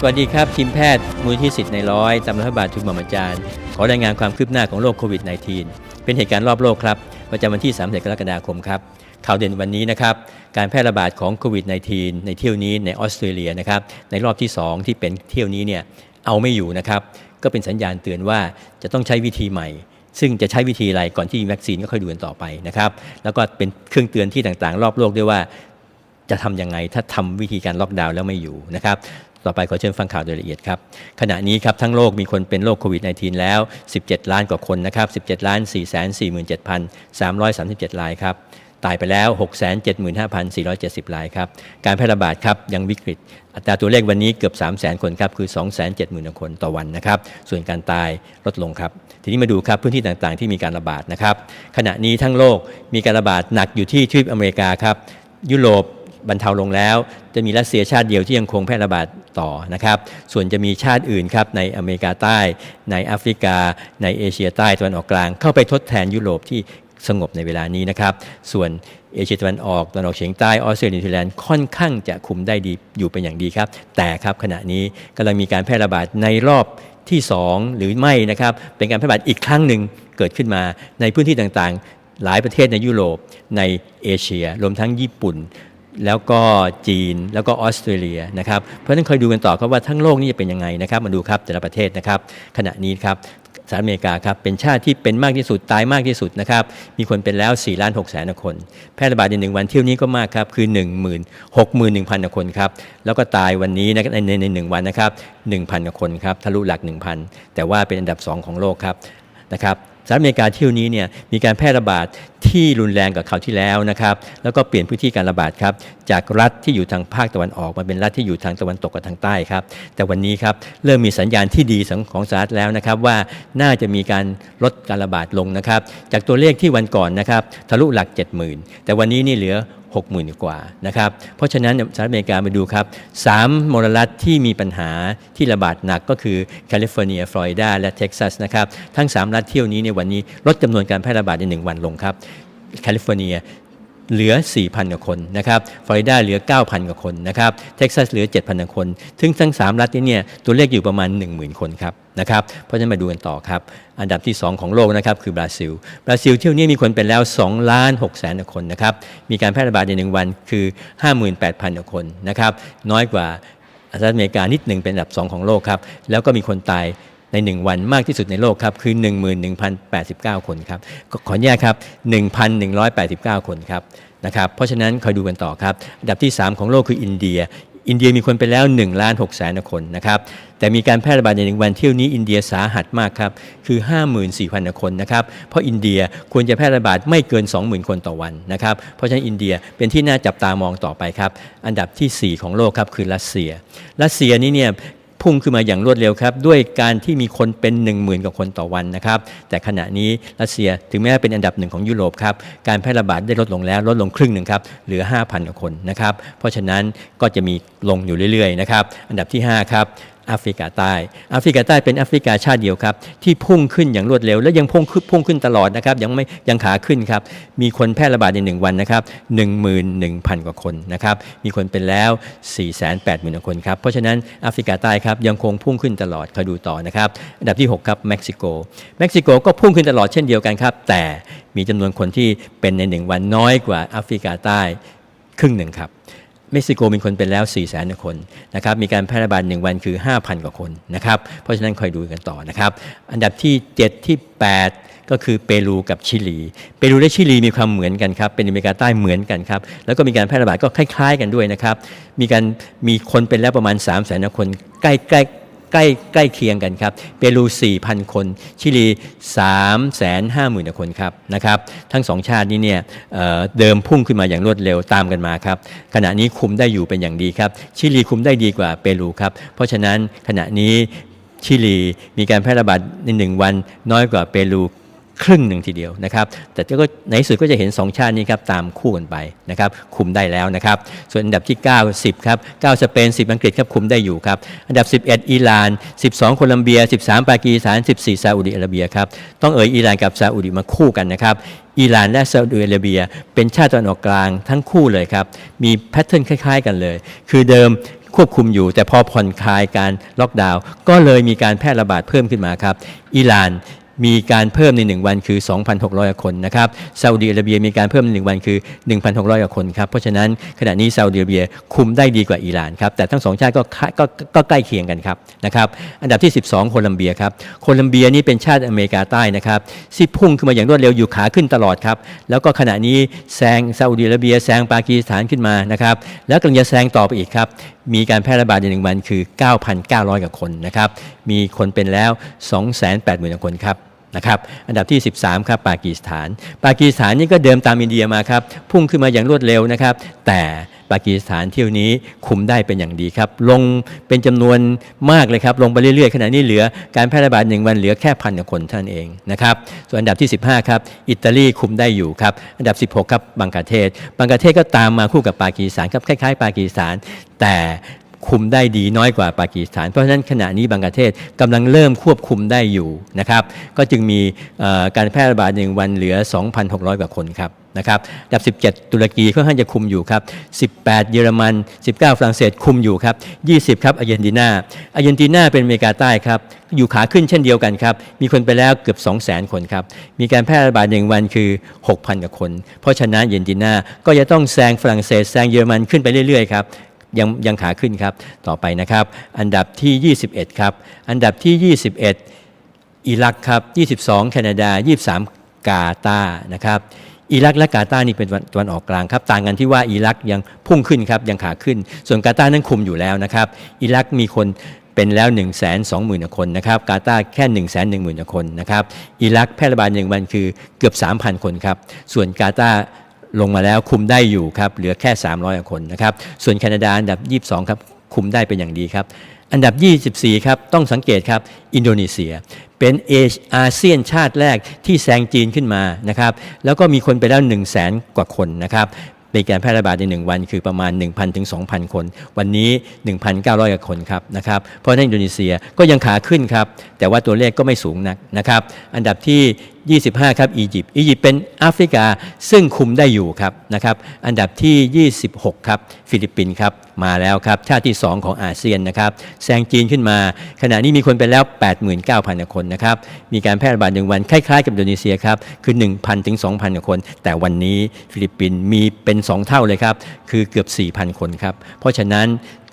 สวัสดีครับทีมแพทย์มูลที่สิทธิ์ในร้อยตำรัฐบาลทุกหม่อมอาจารย์ ขอรายงานความคืบหน้าของโรคโควิด -19 เป็นเหตุการณ์รอบโลกครับ ประจำวันที่3เดือนกรกฎาคมครับ ข่าวเด่นวันนี้นะครับ การแพร่ระบาดของโควิด -19 ในเที่ยวนี้ในออสเตรเลียนะครับ ในรอบที่ 2 ที่เป็นเที่ยวนี้เนี่ยเอาไม่อยู่นะครับ ก็เป็นสัญญาณเตือนว่าจะต้องใช้วิธีใหม่ซึ่งจะใช้วิธีอะไรก่อนที่วัคซีนก็ค่อยดูกันต่อไปนะครับ แล้วก็เป็นเครื่องเตือนที่ต่างๆ รอบโลกด้วยว่าจะทำยังไงถ้าทำวิธีการล็อกดาวน์แล้วไม่อยู่นะครับ ต่อไปขอเชิญฟังข่าวโดยละเอียดครับ ขณะนี้ครับทั้งโลกมีคนเป็นโรคโควิด -19 แล้ว 17 ล้านกว่าคนนะครับ 17ล้าน447,337 รายครับตายไปแล้ว 675,470 รายครับ การแพร่ระบาดครับยังวิกฤต อัตราตัวเลขวันนี้เกือบ 300,000 คนครับ คือ 270,000 คนต่อวันนะครับ ส่วนการตายลดลงครับ ทีนี้มาดูครับพื้นที่ต่างๆ ที่มีการระบาดนะครับ ขณะนี้ทั้งโลกมีการระบาดหนักอยู่ที่ทวีปอเมริกาครับ ยุโรป บรรเทาลงแล้ว จะมีรัสเซียชาติเดียวที่ยังคงแพร่ระบาดต่อนะครับ ส่วนจะมีชาติอื่นครับในอเมริกาใต้ ในแอฟริกา ในเอเชียใต้ตะวันออกกลาง เข้าไปทดแทนยุโรปที่สงบในเวลานี้นะครับ ส่วนเอเชียตะวันออกตะวันออกเฉียงใต้ออสเตรเลียนิวซีแลนด์ค่อนข้างจะคุมได้ดีอยู่เป็นอย่างดีครับ แต่ครับขณะนี้กำลังมีการแพร่ระบาดในรอบที่ 2 หรือไม่นะครับ เป็นการแพร่ระบาดอีกครั้งหนึ่งเกิดขึ้นมาในพื้นที่ต่างๆ หลายประเทศในยุโรปในเอเชีย รวมทั้งญี่ปุ่น แล้วก็จีนแล้วก็ออสเตรเลียนะครับเพราะฉะนั้นเคยดูกันต่อครับว่าทั้งโลกนี่จะเป็นยังไงนะครับมาดูครับแต่ละประเทศนะครับ ขณะนี้ครับสหรัฐอเมริกาครับเป็นชาติที่เป็นมากที่สุดตายมากที่สุดนะครับมีคนเป็นแล้ว4ล้าน6แสนคน แพร่ระบาดในหนึ่งวันเที่ยวนี้ก็มากครับคือ1 6 1 0 0 0 คนครับแล้วก็ตายวันนี้นะในในในหนึ่งวันนะครับ1,000 คนครับทะลุหลัก 1,000 แต่ว่าเป็นอันดับ 2 ของโลกครับนะครับ สหรัฐอเมริกาเที่ยวนี้เนี่ยมีการแพร่ระบาดที่รุนแรงกว่าคราวที่แล้วนะครับ แล้วก็เปลี่ยนพื้นที่การระบาดครับจากรัฐที่อยู่ทางภาคตะวันออกมาเป็นรัฐที่อยู่ทางตะวันตกกับทางใต้ครับ แต่วันนี้ครับเริ่มมีสัญญาณที่ดีของสหรัฐแล้วนะครับ ว่าน่าจะมีการลดการระบาดลงนะครับ จากตัวเลขที่วันก่อนนะครับทะลุหลัก 70,000 แต่วันนี้นี่เหลือ60,000 กว่านะครับ เพราะฉะนั้นสหรัฐอเมริกามาดูครับ3มลรัฐที่มีปัญหาที่ระบาดหนักก็คือแคลิฟอร์เนียฟลอริดาและเท็กซัสนะครับ ทั้ง 3 รัฐเที่ยวนี้ในวันนี้ลดจำนวนการแพร่ระบาดใน 1 วันลงครับแคลิฟอร์เนีย เหลือ 4,000 กว่าคนนะครับ ฟลอริดาเหลือ 9,000 กว่าคนนะครับ เท็กซัสเหลือ 7,000 กว่าคนถึงทั้ง 3 รัฐนี้เนี่ยตัวเลขอยู่ประมาณ 10,000 คนครับนะครับ เพราะฉะนั้นมาดูกันต่อครับ อันดับที่ 2 ของโลกนะครับคือบราซิล บราซิลเที่ยวนี้มีคนเป็นแล้ว2ล้าน6แสนกว่าคนนะครับ มีการแพร่ระบาดใน 1 วันคือ 58,000 กว่าคนนะครับ น้อยกว่าสหรัฐอเมริกานิดหนึ่งเป็นอันดับ 2 ของโลกครับ แล้วก็มีคนตาย ใน 1 วันมากที่สุดในโลกครับ คือ 11,089 คนครับก็ขออนุญาตครับ 1,189 คนครับนะครับเพราะฉะนั้นคอยดูกันต่อครับอันดับที่ 3 ของโลกคืออินเดียอินเดียมีคนไปแล้ว1ล้าน6แสนคนนะครับ แต่มีการแพร่ระบาดในหนึ่งวันเที่ยวนี้อินเดียสาหัสมากครับ คือ 54,000 คนนะครับ เพราะอินเดียควรจะแพร่ระบาดไม่เกิน 20,000 คนต่อวันนะครับ เพราะฉะนั้นอินเดียเป็นที่น่าจับตามองต่อไปครับ อันดับทีสี่4 ของโลกครับคือรัสเซีย รัสเซียนี่เนี่ย พุ่งขึ้นมาอย่างรวดเร็วครับ ด้วยการที่มีคนเป็น 1 0,000กว่าคนต่อวันนะครับ แต่ขณะนี้รัสเซียถึงแม้เป็นอันดับหนึ่งของยุโรปครับ การแพร่ระบาดได้ลดลงแล้วลดลงครึ่งหนึ่งครับ เหลือ 5,000กว่าคนนะครับ เพราะฉะนั้นก็จะมีลงอยู่เรื่อยๆนะครับ อันดับที่ 5 ครับ แอฟริกาใต้แอฟริกาใต้เป็นแอฟริกาชาติเดียวครับ ที่พุ่งขึ้นอย่างรวดเร็ว และยังพุ่งขึ้นพุ่งขึ้นตลอดนะครับ ยังไม่ยังขาขึ้นครับ มีคนแพร่ระบาดใน 1 วันนะครับ11,000 กว่าคนนะครับ มีคนเป็นแล้ว 480,000กว่าคนครับ เพราะฉะนั้นแอฟริกาใต้ครับยังคงพุ่งขึ้นตลอดคอยดูต่อนะครับ อันดับที่ 6 ครับเม็กซิโก เม็กซิโกก็พุ่งขึ้นตลอดเช่นเดียวกันครับ แต่มีจำนวนคนที่เป็นใน 1 วันน้อยกว่าแอฟริกาใต้ครึ่งหนึ่งครับ เม็กซิโกมีคนเป็นแล้ว 4 0 0 0 0 0คนนะครับมีการแพร่ระบาด1วันคือ 5,000 กว่าคนนะครับเพราะฉะนั้นคอยดูกันต่อนะครับ อันดับที่ 7 ที่ 8 ก็คือเปรูกับชิลี เปรูและชิลีมีความเหมือนกันครับ เป็นอเมริกาใต้เหมือนกันครับ แล้วก็มีการแพร่ระบาดก็คล้าย ๆ กันด้วยนะครับ มีการมีคนเป็นแล้วประมาณ 3 0 0 0 0 0คนใกล้ๆ ใกล้ใกล้เคียงกันครับ เปรู 4,000 คน ชิลี 350,000คนครับนะครับ ทั้งสองชาตินี้เนี่ยเเดิมพุ่งขึ้นมาอย่างรวดเร็วตามกันมาครับ ขณะนี้คุมได้อยู่เป็นอย่างดีครับ ชิลีคุมได้ดีกว่าเปรูครับ เพราะฉะนั้นขณะนี้ชิลีมีการแพร่ระบาดในหนึ่งวันน้อยกว่าเปรู ครึ่งหนึ่งทีเดียวนะครับ แต่ก็ในสุดก็จะเห็น 2 ชาตินี้ครับตามคู่กันไปนะครับ คุมได้แล้วนะครับ ส่วนอันดับที่ 9 10ครับ9สเปน 10 อังกฤษครับคุมได้อยู่ครับ อันดับ 11 อิหร่าน 12 โคลัมเบีย 13 ปากีสถาน 14 ซาอุดิอาระเบียครับ ต้องเอ่ยอิหร่านกับซาอุดิมาคู่กันนะครับอิหร่านและซาอุดิอาระเบีย เป็นชาติตะวันออกกลางทั้งคู่เลยครับ มีแพทเทิร์นคล้าย ๆ กันเลย คือเดิมควบคุมอยู่ แต่พอผ่อนคลายการล็อกดาวน์ก็เลยมีการแพร่ระบาดเพิ่มขึ้นมาครับ อิหร่าน มีการเพิ่มใน 1 วันคือ 2,600 คนนะครับซาอุดิอาระเบียมีการเพิ่มใน 1 วันคือ 1,600 คนครับเพราะฉะนั้นขณะนี้ซาอุดิอาระเบียคุมได้ดีกว่าอิหร่านครับแต่ทั้งสองชาติก็ก็ก็ใกล้เคียงกันครับนะครับอันดับที่ 12 โคลัมเบียครับโคลัมเบียนี่เป็นชาติอเมริกาใต้นะครับที่พุ่งขึ้นมาอย่างรวดเร็วอยู่ขาขึ้นตลอดครับแล้วก็ขณะนี้แซงซาอุดิอาระเบียแซงปากีสถานขึ้นมานะครับแล้วกำลังจะแซงต่อไปอีกครับ มีการแพร่ระบาดในหนึ่งวันคือ 9,900 กว่าคนนะครับ มีคนเป็นแล้ว 280,000กว่าคนครับนะครับ อันดับที่ 13 ครับปากีสถาน ปากีสถานนี่ก็เดิมตามอินเดียมาครับ พุ่งขึ้นมาอย่างรวดเร็วนะครับ แต่ ปากีสถานเที่ยวนี้คุมได้เป็นอย่างดีครับ ลงเป็นจำนวนมากเลยครับ ลงไปเรื่อยๆ ขณะนี้เหลือการแพร่ระบาดหนึ่งวันเหลือแค่พันกว่าคนเท่านั้นเองนะครับ ส่วนอันดับที่ 15 ครับ อิตาลีคุมได้อยู่ครับ อันดับ 16 ครับบังกลาเทศ บังกลาเทศก็ตามมาคู่กับปากีสถานครับคล้ายๆ ปากีสถาน แต่คุมได้ดีน้อยกว่าปากีสถาน เพราะฉะนั้นขณะนี้บังกลาเทศกำลังเริ่มควบคุมได้อยู่นะครับ ก็จึงมีการแพร่ระบาดหนึ่งวันเหลือ 2,600 กว่าคนครับ นะครับอันดับ 17 ตุรกีค่อนข้างจะคุมอยู่ครับ 18 เยอรมัน 19 ฝรั่งเศสคุมอยู่ครับ 20 ครับอาร์เจนตินาอาร์เจนตินาเป็นอเมริกาใต้ครับ อยู่ขาขึ้นเช่นเดียวกันครับ มีคนไปแล้วเกือบ 200,000 คนครับ มีการแพร่ระบาดหนึ่งวันคือ 6,000 กว่าคน เพราะฉะนั้นอาร์เจนตินาก็จะต้องแซงฝรั่งเศสแซงเยอรมันขึ้นไปเรื่อยๆครับยังยังขาขึ้นครับ ต่อไปนะครับ อันดับที่ 21 ครับ อันดับที่ 21 อิรักครับ 22 แคนาดา 23 กาตานะครับ อิรักและกาตาร์นี่เป็นตะวันออกกลางครับต่างกันที่ว่าอิรักยังพุ่งขึ้นครับยังขาขึ้น ส่วนกาตาร์นั้นคุมอยู่แล้วนะครับอิรักมีคนเป็นแล้ว 1 2 0 0 0 0 คนนะครับกาตาร์แค่ 1 1 0 0 0 0 คนนะครับอิรักแพร่ระบาดหนึ่งวันคือเกือบ 3,000 คนครับส่วนกาตาร์ลงมาแล้วคุมได้อยู่ครับเหลือแค่ 300 คนนะครับส่วนแคนาดาอันดับ 22 ครับคุมได้เป็นอย่างดีครับ อันดับ 24 ครับ ต้องสังเกตครับ อินโดนีเซีย เป็นเออาเซียนชาติแรกที่แซงจีนขึ้นมานะครับ แล้วก็มีคนไปแล้ว 1 0 0 0 0แสนกว่าคนนะครับในการแพร่ระบาดใน 1 วันคือประมาณ 1,000ถึง2,000 คน วันนี้ 1,900กว่าคนครับนะครับเพราะฉะนั้นอินโดนีเซียก็ยังขาขึ้นครับ แต่ว่าตัวเลขก็ไม่สูงนักนะครับ อันดับที่ 25 ครับอียิปต์อียิปต์เป็นแอฟริกาซึ่งคุมได้อยู่ครับนะครับอันดับที่ 26 ครับ ฟิลิปปินส์ครับมาแล้วครับ ชาติที่ 2 ของอาเซียนนะครับแซงจีนขึ้นมา ขณะนี้มีคนไปแล้ว 89,000กว่าคนนะครับมีการแพร่ระบาดหนึ่งวันคล้ายๆกับอินโดนีเซียครับคือ 1,000 ถึง 2,000 คน แต่วันนี้ฟิลิปปินส์มีเป็น 2 เท่าเลยครับคือเกือบ 4,000 คนครับเพราะฉะนั้น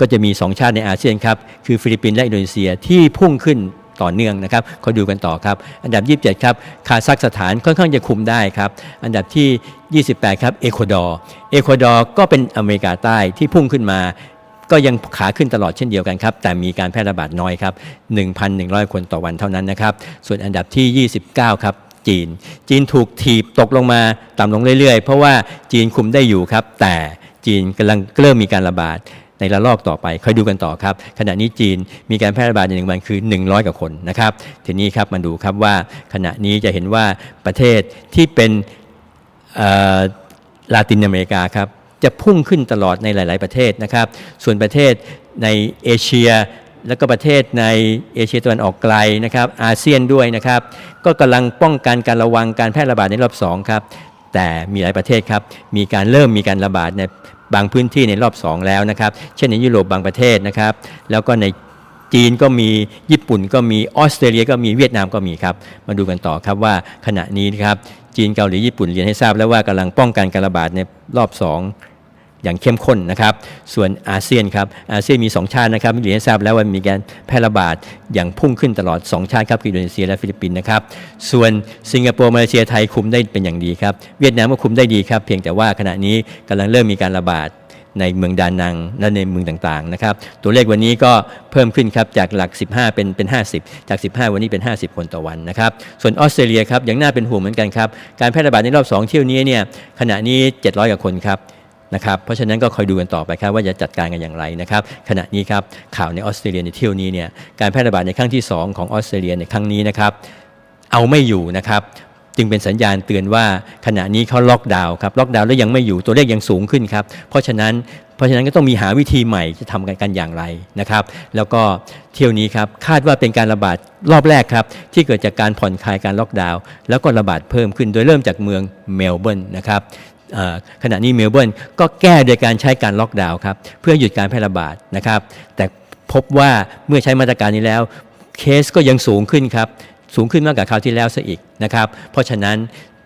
ก็จะมี 2 ชาติในอาเซียนครับ คือฟิลิปปินส์และอินโดนีเซียที่พุ่งขึ้น ต่อเนื่องนะครับเขาดูกันต่อครับ อันดับ 27 ครับ คาซัคสถานค่อนข้างจะคุมได้ครับ อันดับที่ 28 ครับ เอกวาดอร์ เอกวาดอร์ก็เป็นอเมริกาใต้ที่พุ่งขึ้นมาก็ยังขาขึ้นตลอดเช่นเดียวกันครับ แต่มีการแพร่ระบาดน้อยครับ 1,100 คนต่อวันเท่านั้นนะครับ ส่วนอันดับที่ 29 ครับ จีน จีนถูกถีบตกลงมาต่ำลงเรื่อยๆ เพราะว่าจีนคุมได้อยู่ครับ แต่จีนกำลังเริ่มมีการระบาด ในระลอกต่อไปคอยดูกันต่อครับ ขณะนี้จีนมีการแพร่ระบาดในหนึ่งวันคือ 100กว่าคนนะครับ ทีนี้ครับมาดูครับว่าขณะนี้จะเห็นว่าประเทศที่เป็นลาตินอเมริกาครับจะพุ่งขึ้นตลอดในหลาย ๆ ประเทศนะครับ ส่วนประเทศในเอเชียแล้วก็ประเทศในเอเชียตะวันออกไกลนะครับ อาเซียนด้วยนะครับ ก็กำลังป้องกันการระวังการแพร่ระบาดในรอบสองครับแต่มีหลายประเทศครับมีการเริ่มมีการระบาดใน บางพื้นที่ในรอบ 2 แล้วนะครับ เช่นในยุโรปบางประเทศนะครับ แล้วก็ในจีนก็มีญี่ปุ่นก็มีออสเตรเลียก็มีเวียดนามก็มีครับ มาดูกันต่อครับว่าขณะนี้นะครับจีนเกาหลีญี่ปุ่นเรียนให้ทราบแล้วว่ากำลังป้องกันการระบาดในรอบ 2 อย่างเข้มข้นนะครับ ส่วนอาเซียนครับอาเซียนมี 2 ชาตินะครับเรียนทราบแล้วว่ามีการแพร่ระบาดอย่างพุ่งขึ้นตลอด 2 ชาติครับคืออินโดนีเซียและฟิลิปปินส์นะครับ ส่วนสิงคโปร์มาเลเซียไทยคุมได้เป็นอย่างดีครับ เวียดนามก็คุมได้ดีครับ เพียงแต่ว่าขณะนี้กำลังเริ่มมีการระบาดในเมืองดานังและในเมืองต่างๆนะครับ ตัวเลขวันนี้ก็เพิ่มขึ้นครับจากหลัก 15 เป็นเป็น 50 จาก 15 วันนี้เป็น 50 คนต่อวันนะครับ ส่วนออสเตรเลียครับยังน่าเป็นห่วงเหมือนกันครับ การแพร่ระบาดในรอบ 2 เที่ยวนี้เนี่ยขณะนี้ 700กว่าคนครับ นะครับเพราะฉะนั้นก็คอยดูกันต่อไปครับว่าจะจัดการกันอย่างไรนะครับขณะนี้ครับข่าวในออสเตรเลียในเที่ยวนี้เนี่ยการแพร่ระบาดในครั้งที่ 2 ของออสเตรเลียในครั้งนี้นะครับเอาไม่อยู่นะครับจึงเป็นสัญญาณเตือนว่าขณะนี้เขาล็อกดาวน์ครับล็อกดาวน์แล้วยังไม่อยู่ตัวเลขยังสูงขึ้นครับเพราะฉะนั้นเพราะฉะนั้นก็ต้องมีหาวิธีใหม่จะทำกันกันอย่างไรนะครับ แล้วก็เที่ยวนี้ครับคาดว่าเป็นการระบาดรอบแรกครับ ที่เกิดจากการผ่อนคลายการล็อกดาวน์แล้วก็ระบาดเพิ่มขึ้นโดยเริ่มจากเมืองเมลเบิร์นนะครับ ขณะนี้เมลเบิร์นก็แก้โดยการใช้การล็อกดาวน์ครับเพื่อหยุดการแพร่ระบาดนะครับ แต่พบว่าเมื่อใช้มาตรการนี้แล้วเคสก็ยังสูงขึ้นครับสูงขึ้นมากกว่าคราวที่แล้วซะอีกนะครับ เพราะฉะนั้น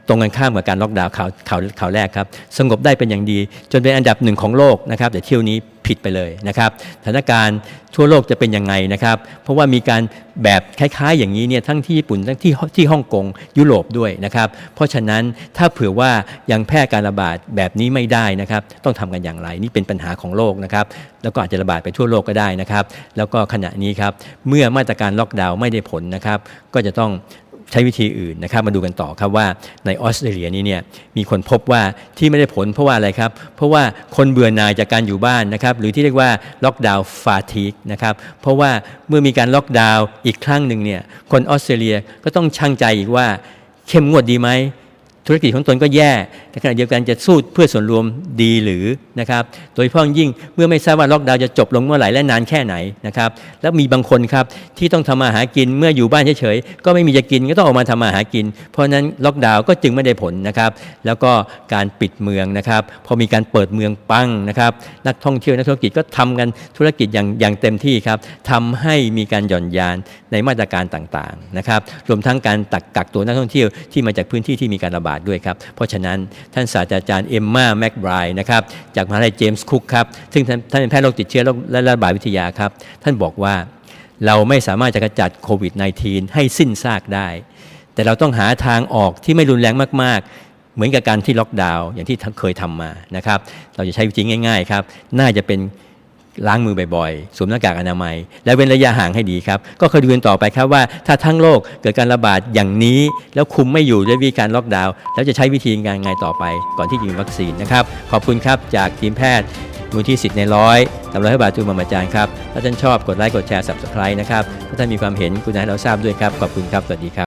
ตรงกันข้ามกับการล็อกดาวน์ข่าวข่าวข่าวแรกครับ สงบได้เป็นอย่างดี จนเป็นอันดับหนึ่งของโลกนะครับแต่เที่ยวนี้ผิดไปเลยนะครับสถานการณ์ทั่วโลกจะเป็นยังไงนะครับ เพราะว่ามีการแบบคล้ายๆ อย่างนี้เนี่ยทั้งที่ญี่ปุ่นทั้งที่ที่ฮ่องกงยุโรปด้วยนะครับ เพราะฉะนั้นถ้าเผื่อว่ายังแพร่การระบาดแบบนี้ไม่ได้นะครับ ต้องทำกันอย่างไรนี่เป็นปัญหาของโลกนะครับ แล้วก็อาจจะระบาดไปทั่วโลกก็ได้นะครับ แล้วก็ขณะนี้ครับเมื่อมาตรการล็อกดาวน์ไม่ได้ผลนะครับ ก็จะต้อง ใช้วิธีอื่นนะครับมาดูกันต่อครับว่าในออสเตรเลียนี้เนี่ยมีคนพบว่าที่ไม่ได้ผลเพราะว่าอะไรครับ เพราะว่าคนเบื่อหน่ายจากการอยู่บ้านนะครับหรือที่เรียกว่าล็อกดาวน์ฟาทีกนะครับเพราะว่าเมื่อมีการล็อกดาวน์อีกครั้งหนึ่งเนี่ยคนออสเตรเลียก็ต้องชั่งใจอีกว่าเข้มงวดดีไหม ธุรกิจของตนก็แย่แต่ขณะเดียวกันจะสู้เพื่อส่วนรวมดีหรือนะครับโดยเฉพาะยิ่งเมื่อไม่ทราบว่าล็อกดาวน์จะจบลงเมื่อไหร่และนานแค่ไหนนะครับแล้วมีบางคนครับที่ต้องทำมาหากินเมื่ออยู่บ้านเฉยๆก็ไม่มีจะกินก็ต้องออกมาทำมาหากิน เพราะนั้นล็อกดาวน์ก็จึงไม่ได้ผลนะครับ แล้วก็การปิดเมืองนะครับพอมีการเปิดเมืองปังนะครับนักท่องเที่ยวนักธุรกิจก็ทำกันธุรกิจอย่างอย่างเต็มที่ครับทำให้มีการหย่อนยานในมาตรการต่างๆนะครับรวมทั้งการตักกักตัวนักท่องเที่ยวที่มาจากพื้นที่ที่มีการระบาดด้วยครับ เพราะฉะนั้นท่านศาสตราจารย์เอมมาแม็กไบรน์นะครับจากมหาวิทยาลัยเจมส์คุกครับซึ่งท่านท่านเป็นแพทย์โรคติดเชื้อและระบาดวิทยาครับ ท่านบอกว่าเราไม่สามารถจะกระจัดโควิด -19 ให้สิ้นซากได้ แต่เราต้องหาทางออกที่ไม่รุนแรงมากๆ เหมือนกับการที่ล็อกดาวน์อย่างที่เคยทำมานะครับ เราจะใช้วิธีง่าย ๆ ครับ น่าจะเป็น ล้างมือบ่อยๆ สวมหน้ากากอนามัย และเว้นระยะห่างให้ดีครับ ก็คอยดูกันต่อไปครับว่า ถ้าทั้งโลกเกิดการระบาดอย่างนี้ แล้วคุมไม่อยู่ด้วยวิธีการล็อกดาวน์แล้วจะใช้วิธีการไงต่อไป ก่อนที่จะมีวัคซีนนะครับ ขอบคุณครับจากทีมแพทย์มูลที่สิทธิ์ในร้อยตำรวจบาทจูมามาจารย์ครับ ถ้าท่านชอบกดไลค์กดแชร์ subscribe นะครับ ถ้าท่านมีความเห็นคุณให้เราทราบด้วยครับ ขอบคุณครับ สวัสดีครับ